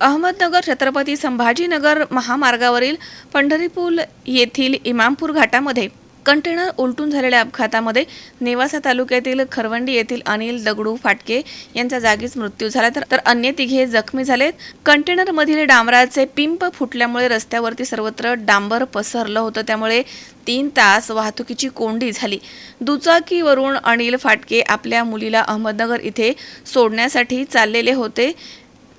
अहमदनगर छत्रपती संभाजीनगर महामार्गावरील पंढरीपूल येथील इमामपूर घाटामध्ये कंटेनर उलटून झालेल्या अपघातामध्ये नेवासा तालुक्यातील खरवंडी येथील अनिल दगडू फाटके यांचा जागीच मृत्यू झाला. तर तर अन्य तिघे जखमी झालेत. कंटेनरमधील डांबराचे पिंप फुटल्यामुळे रस्त्यावरती सर्वत्र डांबर पसरलं होतं. त्यामुळे तीन तास वाहतुकीची कोंडी झाली. दुचाकीवरून अनिल फाटके आपल्या मुलीला अहमदनगर इथे सोडण्यासाठी चाललेले होते.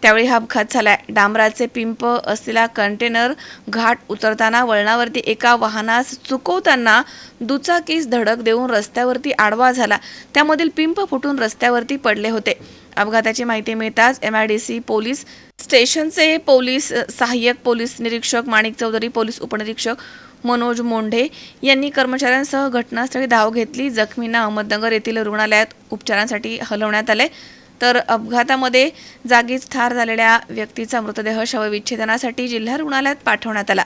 त्यावेळी हा अपघात झालाय. डांबराचे पिंप असलेला कंटेनर घाट उतरताना वळणावरती एका वाहनास चुकवताना दुचाकीस धडक देऊन रस्त्यावरती आडवा झाला. त्यामधील पिंप फुटून रस्त्यावरती पडले होते. अपघाताची माहिती मिळताच M I D C police स्टेशनचे पोलीस सहाय्यक पोलीस निरीक्षक माणिक चौधरी पोलीस उपनिरीक्षक मनोज मोंढे यांनी कर्मचाऱ्यांसह घटनास्थळी धाव घेतली. जखमींना अहमदनगर येथील रुग्णालयात उपचारांसाठी हलवण्यात आले. तर अपघातामध्ये जागीच ठार झालेल्या व्यक्तीचा मृतदेह शवविच्छेदनासाठी जिल्हा रुग्णालयात पाठवण्यात आला.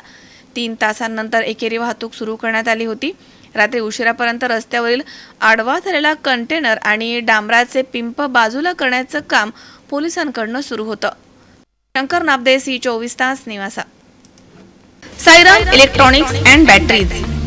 तीन तासांनंतर एकेरी वाहतूक सुरू करण्यात आली होती. रात्री उशिरापर्यंत रस्त्यावरील आडवा झालेला कंटेनर आणि डांबराचे पिंप बाजूला करण्याचं काम पोलिसांकडनं सुरू होतं. शंकर नाबदे सी चोवीस तास निवासा. Sairam electronics and batteries.